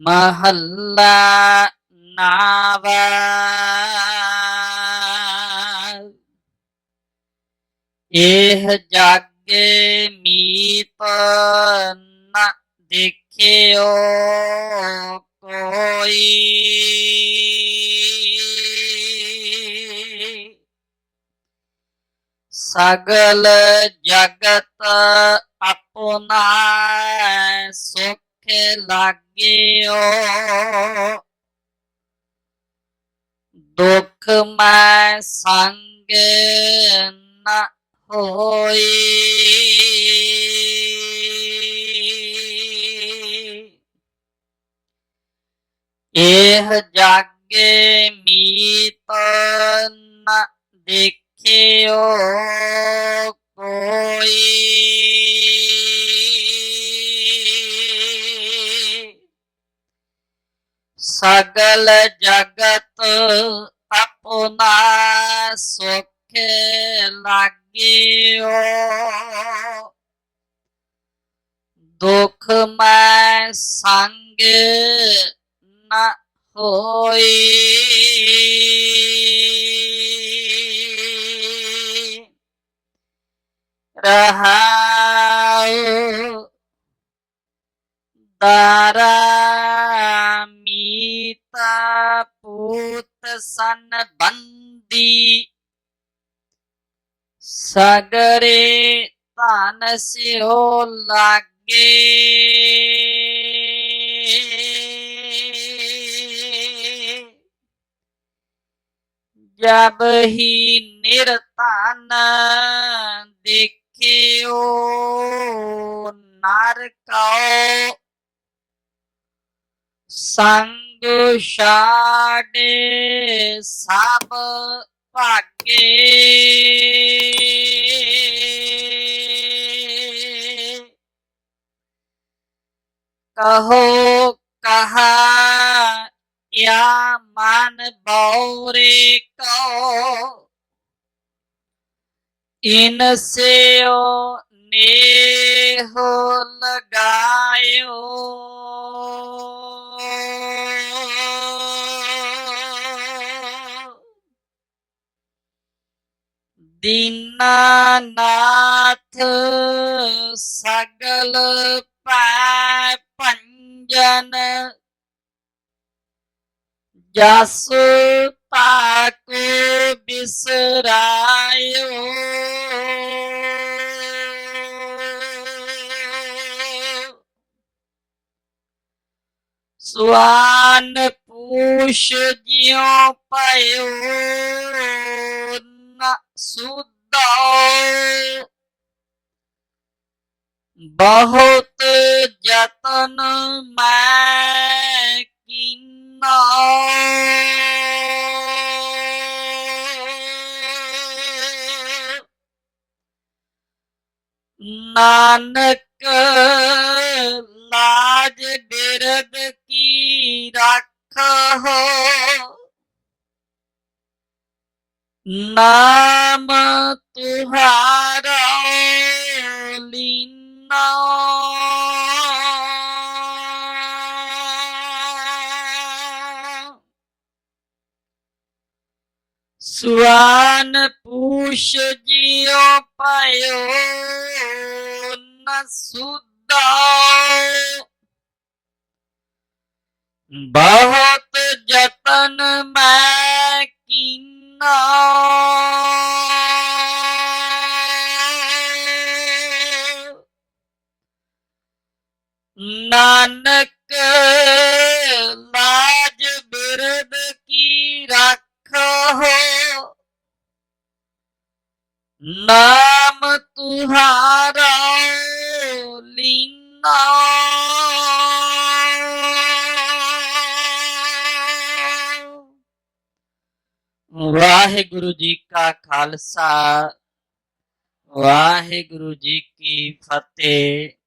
ਮਹੱਲਾ ਨਾਵਾ। ਇਹ ਜਾਗੇ ਮੀਤ ਨ ਦੇਖਿਓ ਕੋਈ। ਸਗਲ ਜਗਤ ਆਪਣਾ ਸੁਖ ਲਾਗਿਓ ਦੁਖ ਮੈਂ ਸੰਗ ਨਾ ਹੋਈ। ਇਹ ਜਾਗੇ ਮੀਤ ਨਾ ਦੇਖਿਓ ਕੋਈ। ਸਗਲ ਜਗਤ ਆਪਣਾ ਸੁਖ ਲਾਗਿਓ। ਦੁਖ ਮੈਂ ਸੰਗ ਨਾ ਹੋਈ। ਰਹਾਉ ਦਾਰਾ ਪੂਤ ਸਨ ਬੰਦੀ। ਸਗਰੇ ਧਨ ਸਿਓ ਲਾਗੇ। ਜਬ ਹੀ ਨਿਰਤਨ ਦੇਖਿਓ ਨਰ ਕਉ। ਸੰਗ ਛਾੜੇ ਸਭ ਭਾਗੇ ਕਹੋ ਕਹਾ या मन बौरे को इनसे ओ नेह लगायो ਦੀਨਾ ਨਾਥ ਸਗਲ ਪੈ ਪੰਜਨ ਜਸ ਤਾਕੂ ਬਿਸਰਾਇਓ। ਸੁਆਨ ਪੂਸ਼ ਜਿਉ ਪਇਓ ਨ ਬਹੁਤ ਯਤਨ ਮੈਂ ਕੀਨਾ। ਨਾਨਕ ਲਾਜ ਬਿਰਦ ਕੀ ਰੱਖੋ ਨਾਮ ਤੁਹਾਰਾ ਲੀਨਾ। ਸੁਆਨ ਪੂਸ਼ ਜਿਉ ਪਾਇਓ ਨ ਸੁਦਾ ਬਹੁਤ ਜਤਨ ਨਾਨਕ, ਲਾਜ ਬਿਰਦ ਕੀ ਰੱਖੋ? ਨਾਮ ਤੁਹਾਰਾ ਲੀਨਾ। ਵਾਹਿਗੁਰੂ ਜੀ ਕਾ ਖਾਲਸਾ, ਵਾਹਿਗੁਰੂ ਜੀ ਕੀ ਫਤਿਹ।